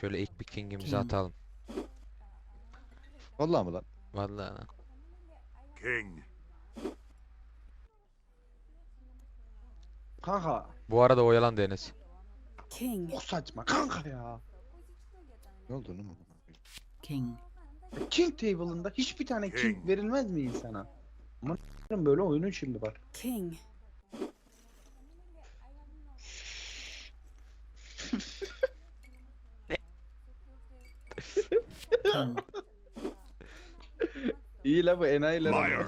şöyle ilk bir king'imizi King. atalım. Vallahi mı lan? Vallahi lan. King. Kanka Bu arada oyalan Deniz. King. o saçma kanka ya. Ne oldu lan? King. King table'ında hiçbir tane king King. verilmez mi insana? Ama böyle oyunun şimdi var. King. İyi la bu enayiler. Liar.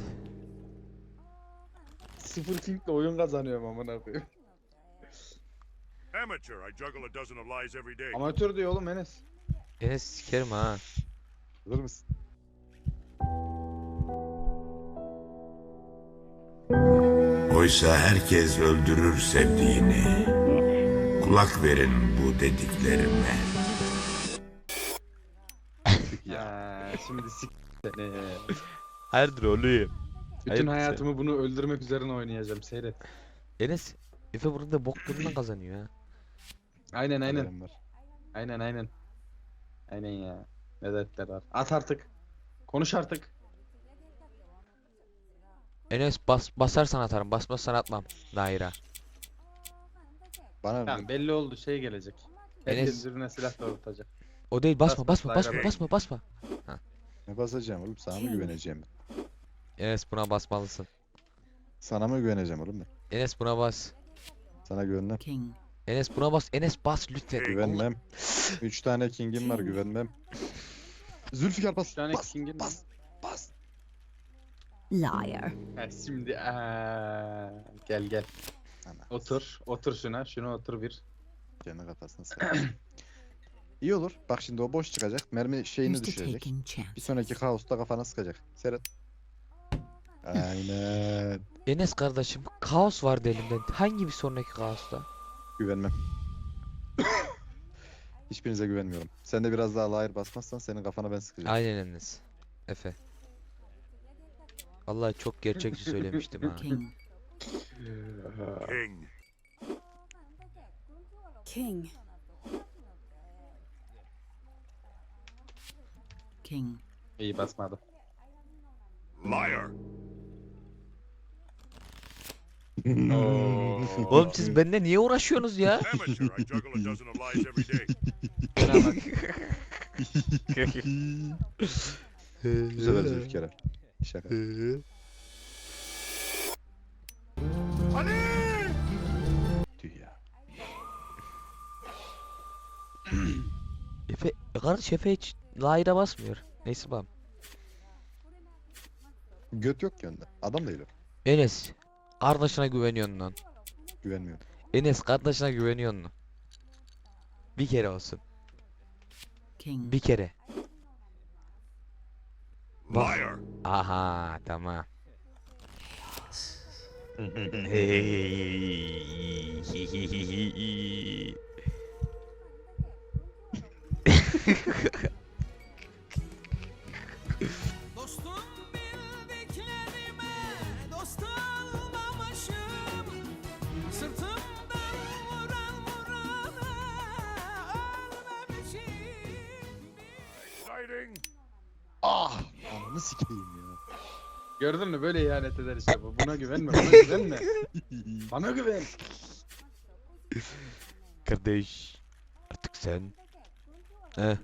Sıfır kingle oyun kazanıyorum amına koyayım. Amateur. I juggle a dozen of lies every day. Amatör diyor oğlum Enes. Enes sikerim ha. Hazır mısın? Oysa herkes öldürür sevdiğini. Kulak verin bu dediklerime. Ya şimdi sik seni. Hayırdır oğlum? Bütün Hayır, hayatımı bunu öldürmek üzerine oynayacağım seyret. Enes Efe burada bok yolundan kazanıyor ha. Aynen aynen. Haberim var. Aynen aynen. Aynen ya. Ne dertler var. At artık. Konuş artık. Enes bas basarsan atarım. Basmazsan atmam. Daire. Bana Tamam belli oldu şey gelecek. Herkes Enes- birbirine silah doğrultacak. O değil basma Bas, basma bas, basma daire basma basma. Ne basacağım oğlum? Sana mı King. güveneceğim? Enes buna basmalısın. Sana mı güveneceğim oğlum ben? Enes buna bas. Sana güvenmem. King. Enes buna bas. Enes bas lütfen. Güvenmem. Üç tane king'im var güvenmem. Zülfikar bas. Tane bas. king'in bas. Bas. Liar. Ha, şimdi aa, gel gel. Ana. Otur. Otur şuna. Şuna otur bir. Kendi kafasına sıkar. İyi olur. Bak şimdi o boş çıkacak. Mermi şeyini düşürecek. Bir sonraki kaosta kafana sıkacak. Seyret. Aynen. Enes kardeşim kaos vardı elimden. Hangi bir sonraki kaosta? Güvenmem. Hiçbirinize güvenmiyorum. Sen de biraz daha liar basmazsan senin kafana ben sıkacağım. Aynen Enes. Efe. Vallahi çok gerçekçi söylemiştim ha. King. King. King. King. İyi basmadı. Liar. Oğlum siz benimle niye uğraşıyorsunuz ya? Amateur. I juggle a dozen of lies every day. Şuna bak. Sefer Zülfikar'a. Şaka. Tüh ya. Efe, kardeş Efe hiç layda basmıyor. Neyse bak. Göt yok ki. Adam değil o. Enes, kardeşine güveniyorsun lan. Güvenmiyorum. Enes kardeşine güveniyorsun lan. Bir kere olsun. King. Bir kere. Bak. Liar. Aha tamam. Ah! Ananı sikeyim ya. Gördün mü böyle ihanet eder işte bu. Buna güvenme. Buna güvenme. Bana güven. Kardeş. Artık sen. Heh,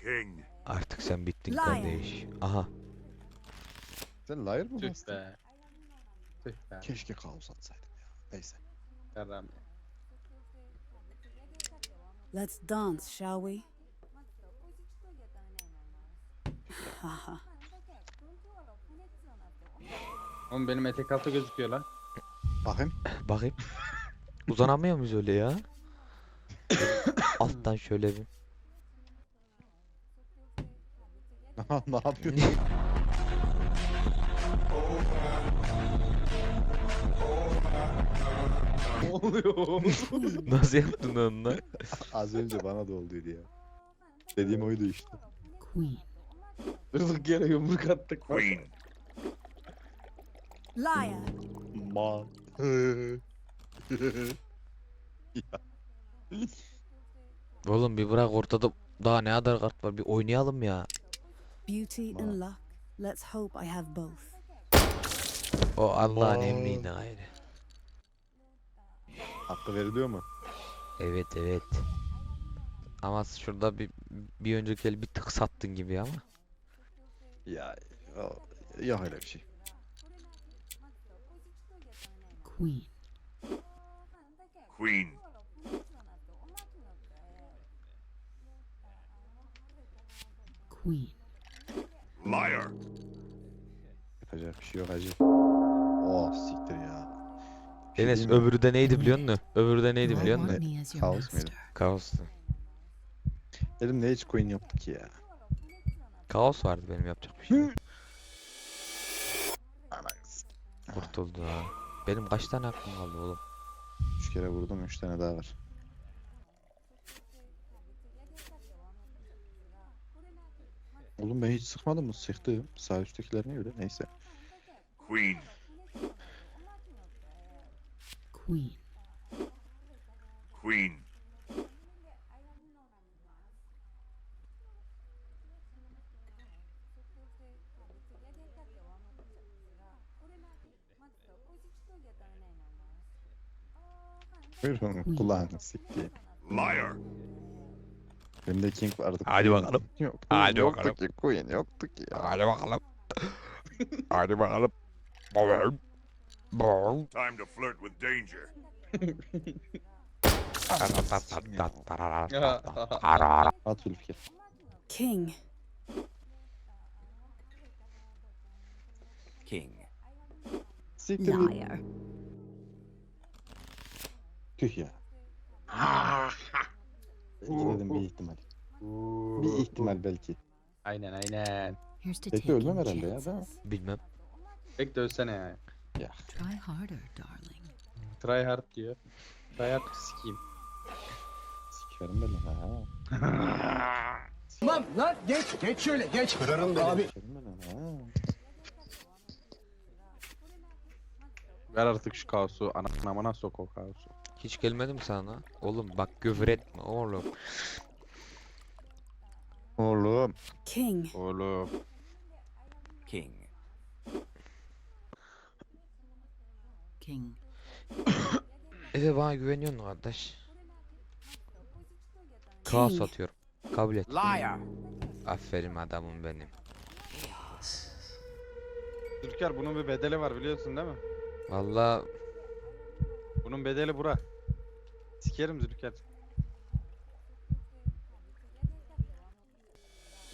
King. artık sen bittin Liar. kardeş. Aha. Sen liar mı Tüh bastın? be. Tüh be. Keşke kaos atsaydım ya. Neyse. Yaram ya. Let's dance, shall we? Oğlum benim etek altı gözüküyor lan. Bakayım. Bakayım. Uzanamıyor muyuz öyle ya? Alttan şöyle bir. ne yapıyorsun? Ne oluyor? Nasıl yaptın onu lan? Az önce bana da olduydu ya. Dediğim oydu işte. Queen. Durduk yere yumruk attık. Queen. Liar. Man. Oğlum bir bırak ortada daha ne kadar kart var bir oynayalım ya. Beauty and luck. Let's hope I have both. O Allah'ın emriydi gayrı. Hakkı veriliyor mu? Evet evet. Ama şurada bir bir önceki el bir tık sattın gibi ama. Ya o- yok öyle bir şey. Queen. Queen. Queen. Liar. Yapacak bir şey yok hacı. Oh siktir ya. Şey Enes öbürü de neydi biliyor musun? Öbürü de neydi biliyor musun? Kaos muydu? master. Kaos'tu. Elimde hiç coin yoktu ki ya. Kaos vardı benim yapacak bir şey. yok. Kurtuldu ha. Benim kaç tane hakkım kaldı oğlum? Üç kere vurdum, üç tane daha var. Oğlum ben hiç sıkmadım mı? Sıktım. Sağ üsttekiler ne öyle? Neyse. Queen. Queen. Queen. Buyurun kulağını sikti. Liar. Benim de king vardı. Hadi bakalım. Yok, Hadi yoktu bakalım. ki, queen yoktu ki ya. Hadi bakalım. Hadi bakalım. Bom. Bom. Time to flirt with danger. At Zülfikar. King. King. Siktir. Liar. Tüh ya. Belki dedim bir ihtimal. Bir ihtimal belki. Aynen aynen. Here's to Peki ölmem taking herhalde ya, değil mi? chances. Bilmem. Bek de ölsene ya. Try harder, darling. Try hard diyor. Try hard sikeyim. Sikerim ben onu ha. Tamam lan geç geç şöyle geç. Kırarım abi. Sikerim ben onu ha. Ver artık şu kaosu. Ana amına sok o kaosu. Hiç gelmedi mi sana? Oğlum bak küfür etme oğlum. Oğlum. King. Oğlum. King. King. Efe bana güveniyor musun kardeş? Kaos King. atıyorum. Kabul et. Liar. Aferin adamım benim. Zülfikar bunun bir bedeli var biliyorsun değil mi? Valla Bunun bedeli bura. Sikerim Zülfikar.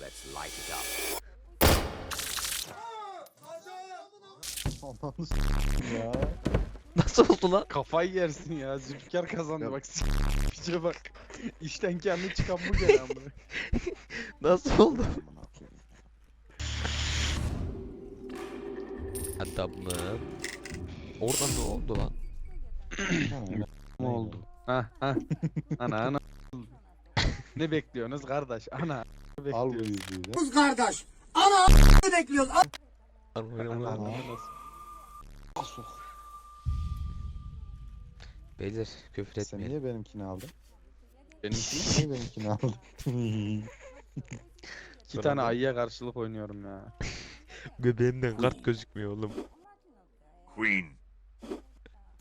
Let's light it up. Ananı s**tim ya. nasıl oldu lan? Kafayı yersin ya. Zülfikar kazandı bak. Piçe bak. İşten kendi çıkan bu gene amına. Nasıl oldu? Adamım. Orada ne oldu lan? Ne oldu? Ha ha. Ana ana. ne bekliyorsunuz kardeş? Ana. Al bu yüzüğü de. Kız kardeş. Ana ne bekliyoruz? Ana. Beyler küfür Sen etmeyelim. niye benimkini aldın? Benimki Niye benimkini aldın? iki tane ayıya karşılık oynuyorum ya. Göbeğimden kart gözükmüyor oğlum. Queen.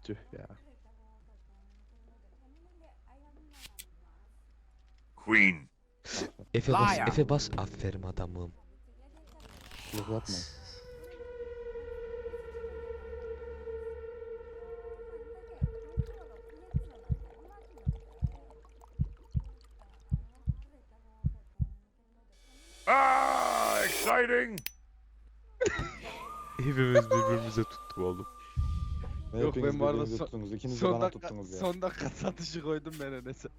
Tüh ya. Queen. Efe bas, Liar. Efe bas. Aferin adamım. Yok yapma. Ah, exciting. Hepimiz birbirimize tuttuk oğlum. Yok, ben bu arada son- tuttunuz. İkiniz de Son bana dakika, tuttunuz ya. son dakika satışı koydum ben Enes'e.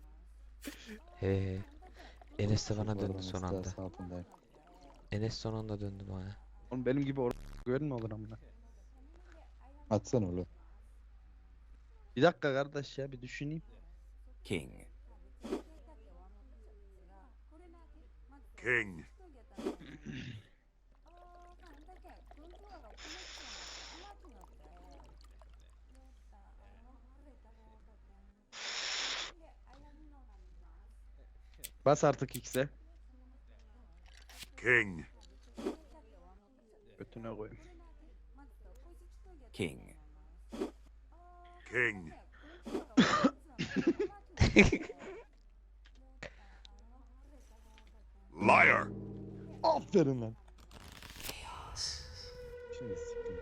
He. Enes de bana döndü son anda. Enes son anda döndü bana. Oğlum benim gibi or görün mü olur amına? Atsana oğlum. Bir dakika kardeş ya bir düşüneyim. King. King. Bas artık X'e. King. Götüne koyayım. King. King. Liar. Aferin lan. Şimdi siktim.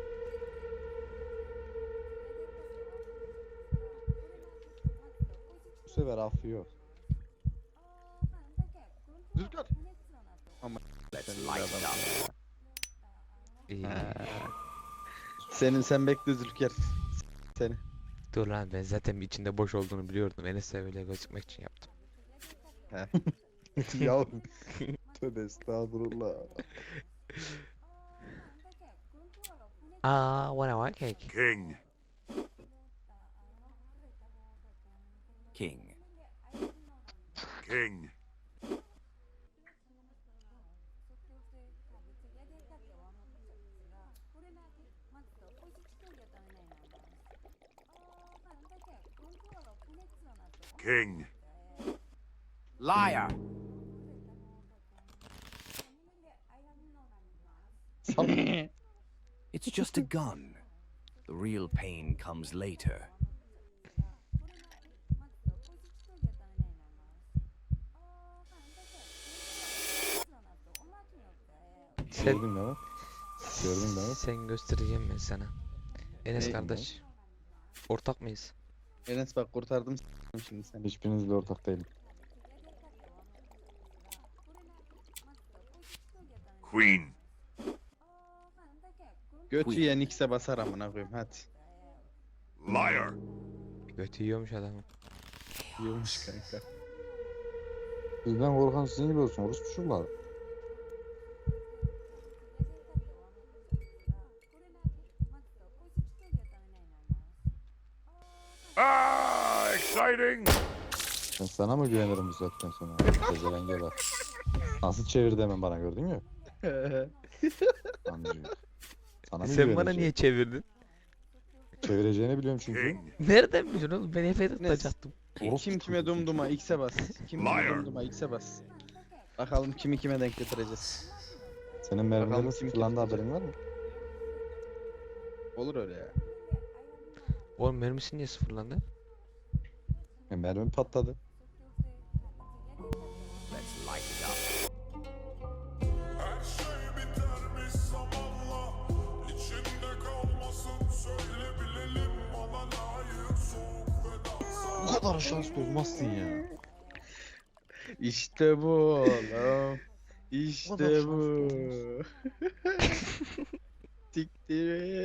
Bu sefer affı yok. İt up. İyi. Senin sen bekle Zülker. Seni. Dur lan ben zaten içinde boş olduğunu biliyordum. Enes'le öyle gözükmek için yaptım. ya tövbe estağfurullah. Aa, what a cake. King. King. King. King. Liar. It's just a gun. The real pain comes later. Sen, Gördün değil mi? Gördün mi? sen göstereceğim ben sana. Enes Neyim kardeş. Ortak mıyız? Enes bak kurtardım şimdi seni. Hiçbirinizle ortak değilim. Queen. Götü yiyen X'e basar amına koyayım hadi. Liar. Götü yiyormuş adamı. Yiyormuş kanka. Bizden korkan sizin gibi olsun. Orospu çocuklar. Ah, exciting. Ben sana mı güvenirim bu saatten sonra? Pezevenge bak. Nasıl çevirdi hemen bana gördün mü? Anlıyorum. Sana mı Sen bana niye çevirdin? Çevireceğini biliyorum çünkü. King. Nereden biliyorsun oğlum? Ben Efe'de tutacaktım. Orospu Kim kime çocuğu. dumduma X'e bas. Kim kime Liar. dumduma X'e bas. Bakalım kimi kime denk getireceğiz. Senin mermilerin Bakalım kim sıfırlandı haberin var mı? Olur öyle ya. Oğlum mermisi niye sıfırlandı? E, mermi patladı. Bu kadar şanslı olmazsın ya. İşte bu oğlum. İşte bu. Siktir.